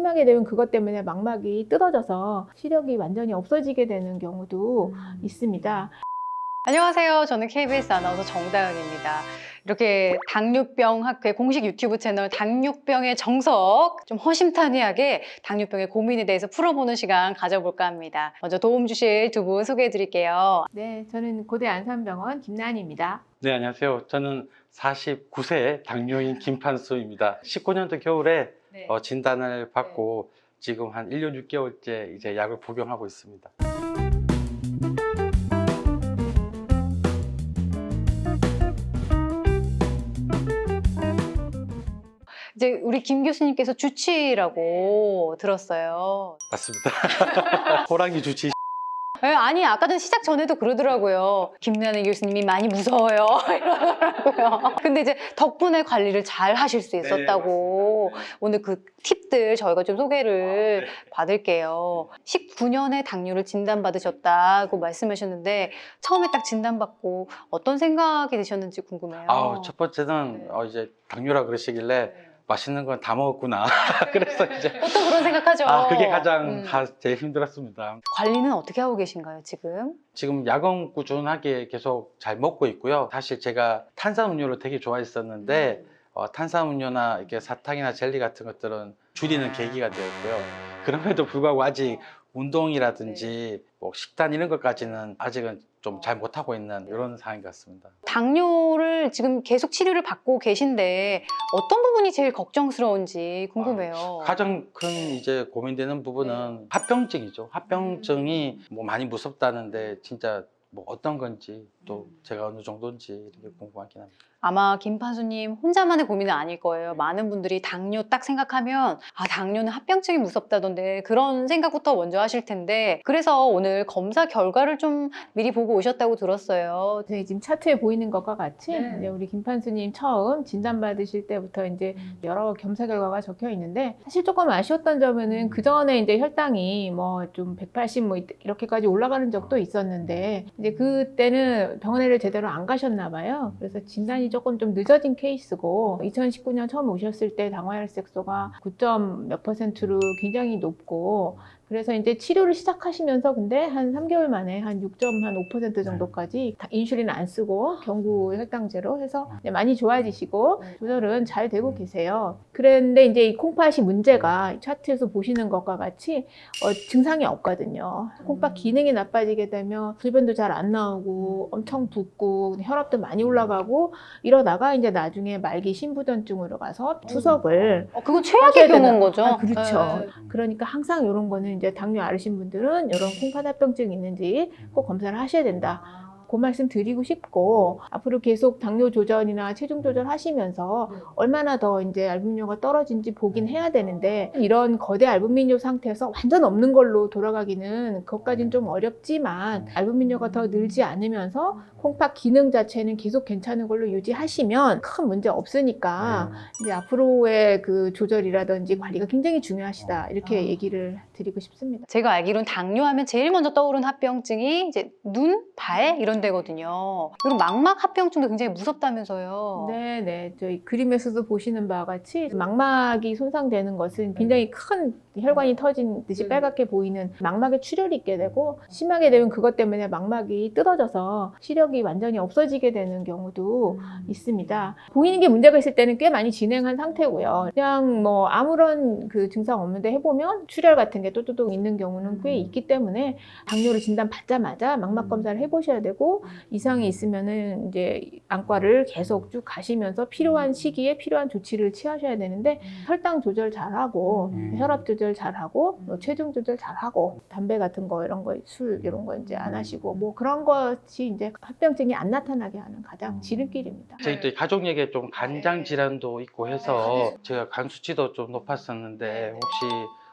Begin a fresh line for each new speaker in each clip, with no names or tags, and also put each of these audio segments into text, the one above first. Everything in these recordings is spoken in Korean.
심하게 되면 그것 때문에 망막이 뜯어져서 시력이 완전히 없어지게 되는 경우도 있습니다.
안녕하세요. 저는 KBS 아나운서 정다은입니다. 이렇게 당뇨병 학회 공식 유튜브 채널 당뇨병의 정석 좀 허심탄회하게 당뇨병의 고민에 대해서 풀어보는 시간 가져볼까 합니다. 먼저 도움 주실 두 분 소개해 드릴게요.
네, 저는 고대 안산병원 김난입니다.
네, 안녕하세요. 저는 49세 당뇨인 김판수입니다. 19년도 겨울에
네.
어, 진단을 받고 지금 한 1년 6개월째 이제 약을 복용하고 있습니다.
이제 우리 김 교수님께서 주치라고 들었어요.
맞습니다. 호랑이 주치
예, 아니 아까 전 시작 전에도 그러더라고요. 김나는 교수님이 많이 무서워요 이러더라고요. 근데 이제 덕분에 관리를 잘 하실 수 있었다고 오늘 그 팁들 저희가 좀 소개를 받을게요. 19년에 당뇨를 진단받으셨다고 말씀하셨는데 처음에 딱 진단받고 어떤 생각이 드셨는지 궁금해요.
아우, 첫 번째는
네.
어, 이제 당뇨라 그러시길래 맛있는 건 다 먹었구나. 그래서 이제
보통 그런 생각하죠.
아, 그게 가장
음.
다 제일 힘들었습니다.
관리는 어떻게 하고 계신가요 지금?
지금 약은 꾸준하게 계속 잘 먹고 있고요. 사실 제가 탄산음료를 되게 좋아했었는데 어, 탄산음료나 이렇게 사탕이나 젤리 같은 것들은 줄이는
아.
계기가 되었고요. 그럼에도 불구하고 아직 운동이라든지 뭐 식단 이런 것까지는 아직은 좀 잘 못하고 있는 이런 상황인 것 같습니다.
당뇨를 지금 계속 치료를 받고 계신데 어떤 부분이 제일 걱정스러운지 궁금해요.
가장 큰 이제 고민되는 부분은 합병증이죠. 합병증이 뭐 많이 무섭다는데 진짜 뭐 어떤 건지 또 제가 어느 정도인지 이렇게 궁금하긴 합니다.
아마 김판수님 혼자만의 고민은 아닐 거예요. 많은 분들이 당뇨 딱 생각하면 아 당뇨는 합병증이 무섭다던데 그런 생각부터 먼저 하실 텐데 그래서 오늘 검사 결과를 좀 미리 보고 오셨다고 들었어요.
저희 지금 차트에 보이는 것과 같이
네.
이제 우리 김판수님 처음 진단 받으실 때부터 이제 여러 겸사 결과가 적혀 있는데 사실 조금 아쉬웠던 점은 그 전에 이제 혈당이 뭐 좀 180 뭐 이렇게까지 올라가는 적도 있었는데 이제 그때는 병원에를 제대로 안 가셨나 봐요. 그래서 진단이 조금 좀 늦어진 케이스고 2019년 처음 오셨을 때 당화혈색소가 9점 몇 퍼센트로 굉장히 높고 그래서 이제 치료를 시작하시면서 근데 한 3개월 만에 한 6.5% 정도까지 다 인슐린 안 쓰고 경구 혈당제로 해서 이제 많이 좋아지시고 조절은 잘 되고 계세요. 그런데 이제 이 콩팥이 문제가 이 차트에서 보시는 것과 같이 어, 증상이 없거든요. 콩팥 기능이 나빠지게 되면 소변도 잘 안 나오고 엄청 붓고 혈압도 많이 올라가고 이러다가 이제 나중에 말기 신부전증으로 가서 투석을
어, 그건 최악의? 경우인 거죠.
아, 그렇죠.
네.
그러니까 항상 이런 거는 이제 당뇨 앓으신 분들은 이런 콩팥합병증 있는지 꼭 검사를 하셔야 된다. 그 말씀 드리고 싶고 앞으로 계속 당뇨 조절이나 체중 조절 하시면서 얼마나 더 이제 알부민료가 떨어진지 보긴 해야 되는데 이런 거대 알부민료 상태에서 완전 없는 걸로 돌아가기는 그것까지는 좀 어렵지만 알부민료가 더 늘지 않으면서 콩팥 기능 자체는 계속 괜찮은 걸로 유지하시면 큰 문제 없으니까 이제 앞으로의 그 조절이라든지 관리가 굉장히 중요하시다 이렇게 얘기를 드리고 싶습니다.
제가 알기로는 당뇨하면 제일 먼저 떠오르는 합병증이 이제 눈, 발 이런 데거든요. 그리고 망막 합병증도 굉장히 무섭다면서요.
네, 네. 저희 그림에서도 보시는 바와 같이 망막이 손상되는 것은 굉장히 큰 혈관이 터진 듯이
음.
빨갛게 보이는 망막에 출혈이 있게 되고 심하게 되면 그것 때문에 망막이 뜯어져서 시력이 완전히 없어지게 되는 경우도 있습니다. 보이는 게 문제가 있을 때는 꽤 많이 진행한 상태고요. 그냥 뭐 아무런 그 증상 없는데 해보면 출혈 같은 게 또또또 있는 경우는 꽤 있기 때문에 당뇨를 진단 받자마자 망막 검사를 해보셔야 되고 이상이 있으면은 이제 안과를 계속 쭉 가시면서 필요한 시기에 필요한 조치를 취하셔야 되는데 혈당 조절 잘하고
음.
혈압 조절 잘하고 뭐 체중 조절 잘하고 담배 같은 거 이런 거 술 이런 거 이제 안 하시고 뭐 그런 것이 이제 합병증이 안 나타나게 하는 가장 지름길입니다.
저희 또 가족 얘기에 좀 간장 질환도 있고 해서 제가 간 수치도 좀 높았었는데 혹시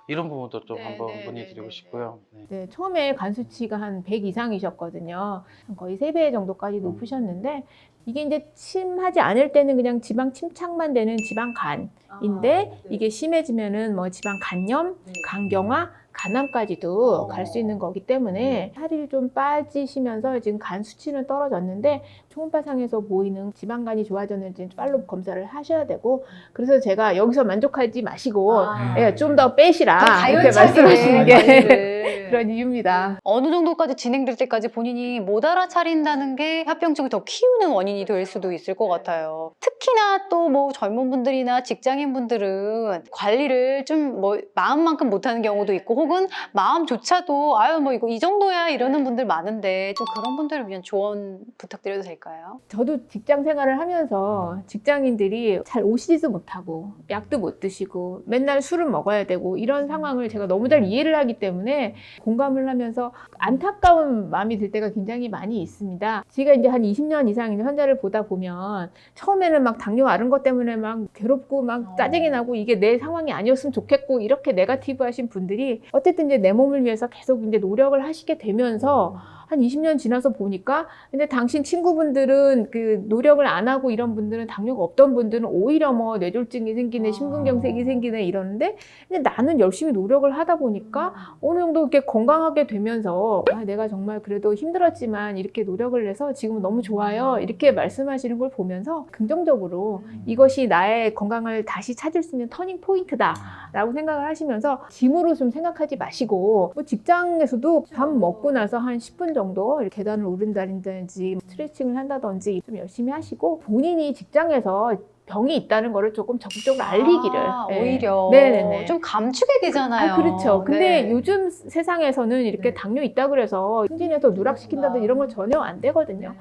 이런 부분도 좀
네,
한번
네,
문의드리고
네,
싶고요. 네.
네, 처음에 간 수치가 한 100 이상이셨거든요. 거의 3배 정도까지 높으셨는데 이게 이제 침하지 않을 때는 그냥 지방 침착만 되는 지방간인데 이게 심해지면은 뭐 지방 간염, 간경화, 간암까지도 갈 수 있는 거기 때문에 살이 좀 빠지시면서 지금 간 수치는 떨어졌는데 초음파상에서 보이는 지방간이 좋아졌는지 팔로 검사를 하셔야 되고 그래서 제가 여기서 만족하지 마시고 예, 좀 더 빼시라
더
이렇게 말씀하시는 게
관리를.
그런 이유입니다.
어느 정도까지 진행될 때까지 본인이 못 알아차린다는 게 합병증을 더 키우는 원인이 될 수도 있을 것 같아요. 특히나 또 뭐 젊은 분들이나 직장인 분들은 관리를 좀 뭐 마음만큼 못하는 경우도 있고 혹은 마음조차도 아유 뭐 이거 이 정도야 이러는 분들 많은데 좀 그런 분들을 위한 조언 부탁드려도 될까요?
저도 직장 생활을 하면서 직장인들이 잘 오시지도 못하고 약도 못 드시고 맨날 술을 먹어야 되고 이런 상황을 제가 너무 잘 이해를 하기 때문에 공감을 하면서 안타까운 마음이 들 때가 굉장히 많이 있습니다. 제가 이제 한 20년 이상 환자를 보다 보면 처음에는 막 당뇨 앓은 것 때문에 막 괴롭고 막 짜증이 나고 이게 내 상황이 아니었으면 좋겠고 이렇게 네가티브 하신 분들이 어쨌든 이제 내 몸을 위해서 계속 이제 노력을 하시게 되면서 한 20년 지나서 보니까 근데 당신 친구분들은 그 노력을 안 하고 이런 분들은 당뇨가 없던 분들은 오히려 뭐 뇌졸중이 생기네 심근경색이 생기네 이러는데 근데 나는 열심히 노력을 하다 보니까 어느 정도 이렇게 건강하게 되면서 아, 내가 정말 그래도 힘들었지만 이렇게 노력을 해서 지금은 너무 좋아요 이렇게 말씀하시는 걸 보면서 긍정적으로 이것이 나의 건강을 다시 찾을 수 있는 터닝 포인트다라고 생각을 하시면서 짐으로 좀 생각하지 마시고 뭐 직장에서도 밥 먹고 나서 한 10분 정도 계단을 오른다든지 스트레칭을 한다든지 좀 열심히 하시고 본인이 직장에서 병이 있다는 거를 조금 적극적으로 알리기를
아,
예.
오히려
네네네.
좀 감추게 되잖아요.
아, 그렇죠. 근데
네.
요즘 세상에서는 이렇게
네.
당뇨 있다 그래서 승진해서 누락시킨다든지 이런 건 전혀 안 되거든요.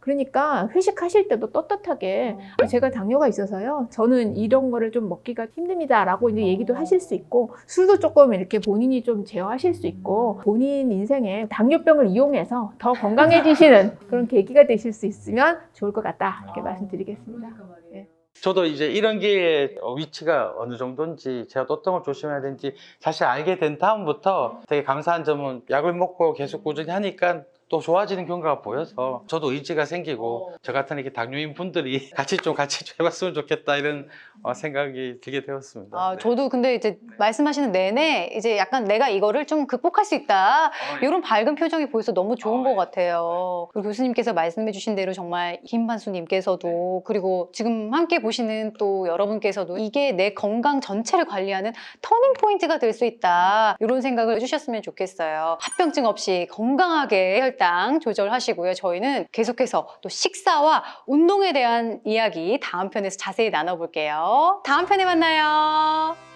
그러니까 회식하실 때도 떳떳하게 아, 제가 당뇨가 있어서요. 저는 이런 거를 좀 먹기가 힘듭니다라고 이제 얘기도 하실 수 있고 술도 조금 이렇게 본인이 좀 제어하실 수 있고 본인 인생에 당뇨병을 이용해서 더 건강해지시는 그런 계기가 되실 수 있으면 좋을 것 같다 이렇게 말씀드리겠습니다. 예.
저도 이제 이런 게 위치가 어느 정도인지 제가 또 어떤 걸 조심해야 되는지 사실 알게 된 다음부터 되게 감사한 점은 약을 먹고 계속 꾸준히 하니까 또 좋아지는 경우가 보여서 저도 의지가 생기고 저 같은 이렇게 당뇨인 분들이 같이 좀 같이 좀 해봤으면 좋겠다 이런 어, 생각이 들게 되었습니다.
아,
네.
저도 근데 이제 말씀하시는 내내 이제 약간 내가 이거를 좀 극복할 수 있다. 이런 밝은 표정이 보여서 너무 좋은 것 같아요. 그리고 교수님께서 말씀해주신 대로 정말 김판수님께서도 그리고 지금 함께 보시는 또 여러분께서도 이게 내 건강 전체를 관리하는 터닝 포인트가 될 수 있다. 이런 생각을 해주셨으면 좋겠어요. 합병증 없이 건강하게 혈당 조절하시고요. 저희는 계속해서 또 식사와 운동에 대한 이야기 다음 편에서 자세히 나눠볼게요. 다음 편에 만나요.